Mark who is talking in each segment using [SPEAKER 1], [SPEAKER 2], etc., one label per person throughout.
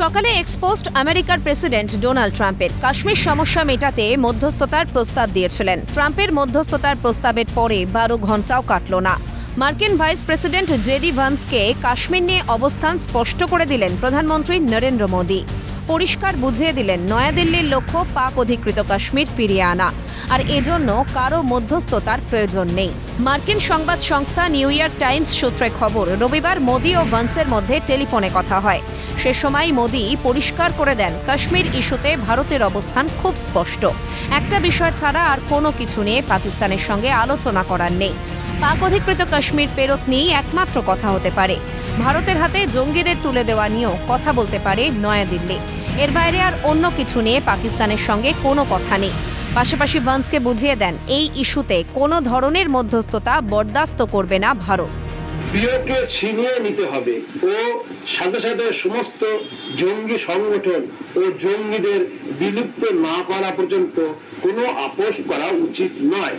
[SPEAKER 1] সকালে এক্সপোস্ট আমেরিকার president Donald ট্রাম্পের কাশ্মীর সমস্যা মেটাতে মধ্যস্থতার প্রস্তাব দিয়েছিলেন। ট্রাম্পের মধ্যস্থতার প্রস্তাবের পরে বারো ঘন্টাও কাটল না। মার্কিন ভাইস প্রেসিডেন্ট জেডি ভান্সকে কাশ্মীর নিয়ে অবস্থান স্পষ্ট করে দিলেন প্রধানমন্ত্রী নরেন্দ্র মোদী। পরিষ্কার বুঝিয়ে দিলেন, নয়াদিল্লির লক্ষ্য পাক অধিকৃত কাশ্মীর ফিরিয়ে আনা। আর এজন্য কারও মধ্যস্থতার প্রয়োজন নেই। মার্কিন সংবাদ সংস্থা নিউ ইয়র্ক টাইমস সূত্রে খবর, রবিবার মোদি ও ভান্সের মধ্যে টেলিফোনে কথা হয়। সে সময় মোদি পরিষ্কার করে দেন, কাশ্মীর ইস্যুতে ভারতের অবস্থান খুব স্পষ্ট। একটা বিষয় ছাড়া আর কোনো কিছু নিয়ে পাকিস্তানের সঙ্গে আলোচনা করার নেই। পাক অধিকৃত কাশ্মীর ফেরত নিয়েই একমাত্র কথা হতে পারে। ভারতের হাতে জঙ্গিদের তুলে দেওয়া নিয়েও কথা বলতে পারে নয়াদিল্লি। এর বাইরে আর অন্য কিছু নিয়ে পাকিস্তানের সঙ্গে কোনো কথা নেই। পাশাপাশি ভান্সকে বুঝিয়ে দেন, এই ইস্যুতে কোনো ধরনের মধ্যস্থতা বরদাস্ত করবে না ভারত।
[SPEAKER 2] ছিনিয়ে নিতে হবে ও সাথে সাথে সমস্ত জঙ্গি সংগঠন ও জঙ্গিদের বিলুপ্ত না করা পর্যন্ত কোনো আপোষ করা উচিত নয়।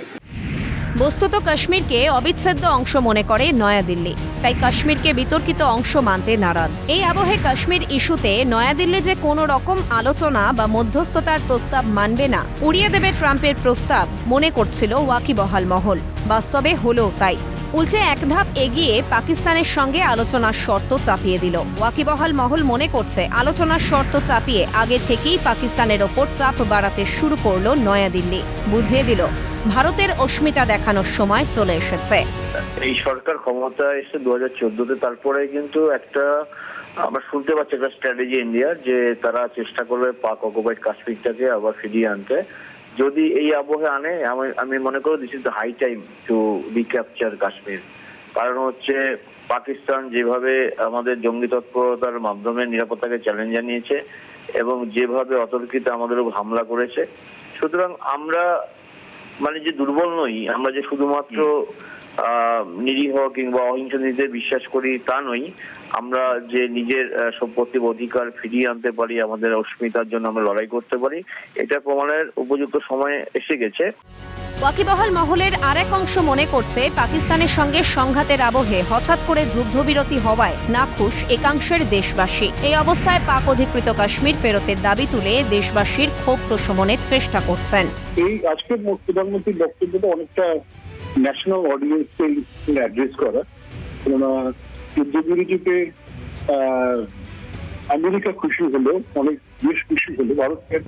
[SPEAKER 1] বস্তুত কাশ্মীরকে অবিচ্ছেদ্য অংশ মনে করে নয়াদিল্লি। তাই কাশ্মীরকে বিতর্কিত অংশ মানতে নারাজ। এই আবহে কাশ্মীর ইস্যুতে নয়াদিল্লি যে কোনো রকম আলোচনা বা মধ্যস্থতার প্রস্তাব মানবে না, উড়িয়ে দেবে ট্রাম্পের প্রস্তাব, মনে করছিল ওয়াকিবহাল মহল। বাস্তবে হলো তাই। উল্টে এক ধাপ এগিয়ে পাকিস্তানের সঙ্গে আলোচনার শর্ত চাপিয়ে দিল। ওয়াকিবহাল মহল মনে করছে আলোচনার শর্ত চাপিয়ে আগে থেকেই পাকিস্তানের ওপর চাপ বাড়াতে শুরু করল নয়াদিল্লি। বুঝিয়ে দিল ভারতের অস্মিতা দেখানোর সময় চলে এসেছে।
[SPEAKER 3] এই সরকার ক্ষমতা এসে দু হাজার চোদ্দতে তারপরে কিন্তু একটা, আমরা শুনতে পাচ্ছি একটা স্ট্র্যাটেজি ইন্ডিয়ার যে তারা চেষ্টা করবে পাক অকুপাইড কাশ্মীরটাকে আবার ফিরিয়ে আনতে। যদি এই আবহে আনে, আমি আমি মনে করি this is the high time to recapture Kashmir. কারণ হচ্ছে পাকিস্তান যেভাবে আমাদের জঙ্গি তৎপরতার মাধ্যমে নিরাপত্তাকে চ্যালেঞ্জ জানিয়েছে এবং যেভাবে অতর্কিত আমাদের হামলা করেছে। সুতরাং আমরা মানে যে দুর্বল নই আমরা যে শুধুমাত্র নিরীহ কিংবা অহিংস নিজেদের বিশ্বাস করি তা নই। আমরা যে নিজের সম্পত্তি অধিকার ফিরিয়ে আনতে পারি আমাদের অস্মিতার জন্য আমরা লড়াই করতে পারি এটা প্রমাণের উপযুক্ত সময় এসে গেছে।
[SPEAKER 1] ওয়াকিবহাল মহলের আরেক অংশ মনে করছে পাকিস্তানের সঙ্গে সংঘাতের আবহে হঠাৎ করে যুদ্ধবিরতি হওয়ায় নাখুশ একাংশের দেশবাসী। এই অবস্থায় পাক অধিকৃত কাশ্মীর ফেরতের দাবি তুলে দেশবাসীর ক্ষোভ প্রশমনের চেষ্টা করছেন।
[SPEAKER 4] এই আজকের প্রধানমন্ত্রীর বক্তব্যটা অনেকটা ন্যাশনাল অডিয়েন্সকে অ্যাড্রেস করা। কেননা যুদ্ধবিরতিতে আমেরিকা খুশি হলো, অনেক দেশ খুশি হলো, ভারতের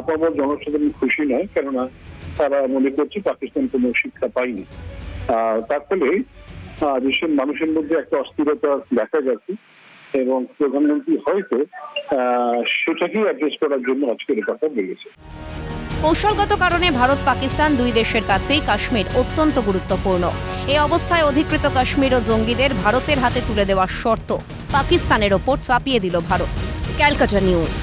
[SPEAKER 4] আপামর জনসাধারণ খুশি নয়, কেননা তারা মনে করছে পাকিস্তান কোনো শিক্ষা পায়নি। তার ফলে দেশের মানুষের মধ্যে একটা অস্থিরতা দেখা যাচ্ছে এবং প্রধানমন্ত্রী হয়তো সেটাকেই অ্যাড্রেস করার জন্য আজকের কথা বলেছে
[SPEAKER 1] কৌশলগত কারণে ভারত পাকিস্তান দুই দেশের কাছেই কাশ্মীর অত্যন্ত গুরুত্বপূর্ণ। এ অবস্থায় অধিকৃত কাশ্মীর ও জঙ্গিদের ভারতের হাতে তুলে দেওয়ার শর্ত পাকিস্তানের ওপর চাপিয়ে দিল ভারত। ক্যালকাটা নিউজ।